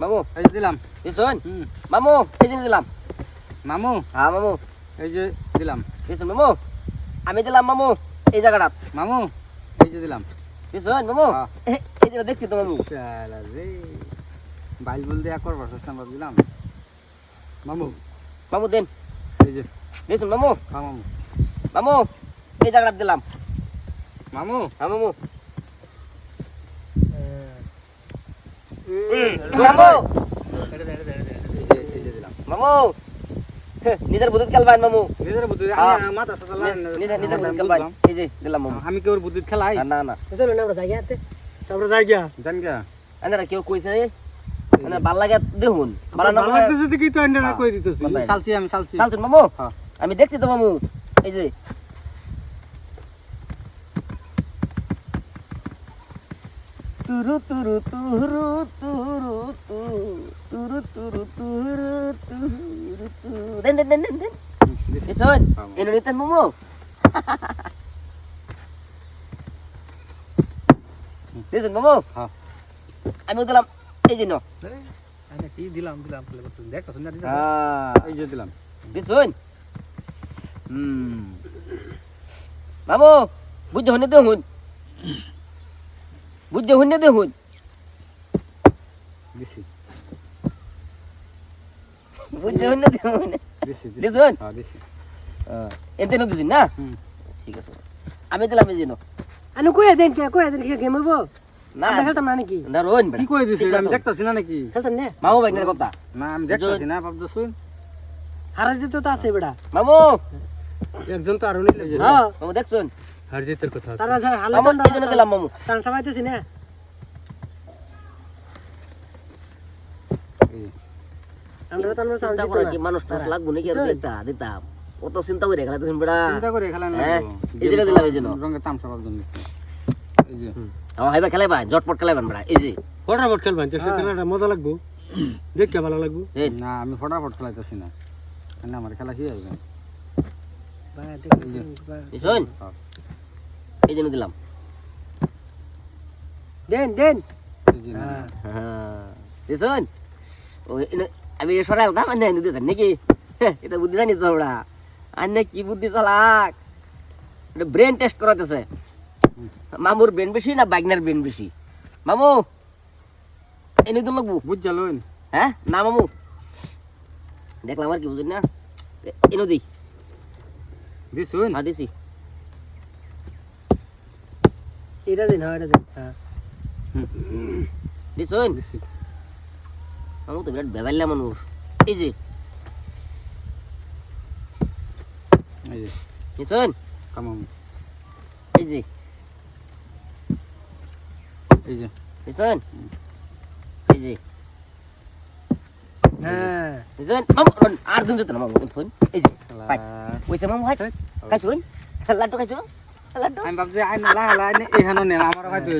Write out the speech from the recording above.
মামু এই যে দিলাম। এই শোন মামু এই যে দিলাম। মামু? হ্যাঁ মামু। এই যে দিলাম। এই শোন মামু আমি দিলাম মামু এই জায়গাটা। মামু? এই যে দিলাম। এই শোন মামু হ্যাঁ। এই যে দেখছি তো মামু। শালা রে। বাইল বল দিয়ে একবার বসে নাম্বার দিলাম মামু? মামু দেন। এই যে। এই শোন মামু। হ্যাঁ মামু। মামু এই জায়গাটা দিলাম। মামু? হ্যাঁ মামু। মামু! নিজের বুদ্ধি খেলবেন মামু। নিজের বুদ্ধি। আমি মাথা সাথে নিজের নিজের বুদ্ধি খেলবেন এই যে দিলাম মামু। আমি কেউ বুদ্ধি খেলাই না, না না। চলো না আমরা যাই হাতে। তারপরে যাই গিয়া। জান গা আন্দারা কেউ কইছে মানে ভালো লাগে দেখুন। ভালো না লাগতেছে তো এন্ডার হ্যাঁ। কই দিতেছি। চালছি আমি চালছি। মামু? হ্যাঁ। আমি দেখছি তো মামু। এই যে তুরু তুরু তুরু তুরু তুরু তুরু তুরু তুরু তুরু। দেন দেন দেন দেন এসন এনো নিতেন মামু? দেখুন মামু? হ্যাঁ। আমি দিলাম। এই যে নো কি দিলাম দিলাম দেখতেছ না হ্যাঁ। এই যে দিলাম। দেখুন হুম। মামু বুঝতে হনে? দেখুন বুঝতে হনে দেখুন। দিছি। বুঝতে হনে দেখুন। হ্যাঁ দিছি। এতে নো দিছুন না? ঠিক আছে। আমি দিলাম এই যে নো আনু কই দেন কে কই দেন কে গেম হইবো? না। খেলতাম না নাকি? না রোন কি কই দিছি? আমি দেখতাছি না নাকি? খেলতাম না? মামু বাইনের কথা। না আমি দেখতাছি না বাপ শুন হারা যেত তো আছে বেড়া মামু! একজন তো আরও নিলে হ্যাঁ। মামু দেখছুন? হার জিতের কথা তারা হালা এই জন্য দিলাম মামু। টান সবাইতেছি না আমরা তো চিন্তা করে কি মানুষ টাস লাগবো নাকি আর একটা দিতাম। কত চিন্তা করে খেলা তুমি বেড়া? চিন্তা করে খেলা না। হ্যাঁ, এই যে দিলাম এই জন্য। রঙের তামসা পাব জন্য। এই যে। আমার হাইবা খেলাইবা জটপট খেলাইবেন বেড়া এই যে। ফটাফট খেলবেন চেষ্টা খেলাটা মজা লাগবো। দেখতে ভালো লাগবো। এই। না আমি ফটাফট খেলাইতেছি না। না আমার খেলা কি আসবে দেখছুন এই জন্য দিলাম। দেন দেন। হ্যাঁ। দেখছুন ওই আমি সরাই আলতাম আন্না এনে দিতেন নাকি? এটা বুদ্ধি জানি তো ওরা। আন্না কি বুদ্ধি চালাক। এটা ব্রেন টেস্ট করাতেছে। মামুর ব্রেন বেশি না বাগনার ব্রেন বেশি? মামু! এনে তো লাগবো। বুঝ হ্যাঁ? না মামু। দেখলাম আর কি বুঝলি না? এনো দিই দিছুন হ্যাঁ দিছি। এটা দিন হ্যাঁ এটা দিন হ্যাঁ। দিছুন দিছি। মামু তো বিরাট বেজাল্লা মানুষ। এই যে। এই যে। দিছুন কামাম। এই যে। এই যে। দিছুন এই যে। হ্যাঁ যেন মাম আর দিন যেত না মাম ফোন এই যে পাই পয়সা মাম হয় কাজ হই লাড্ডু খাইছো লাড্ডু আমি ভাবছি আই না লা লা এখানে নে আমার হয়তো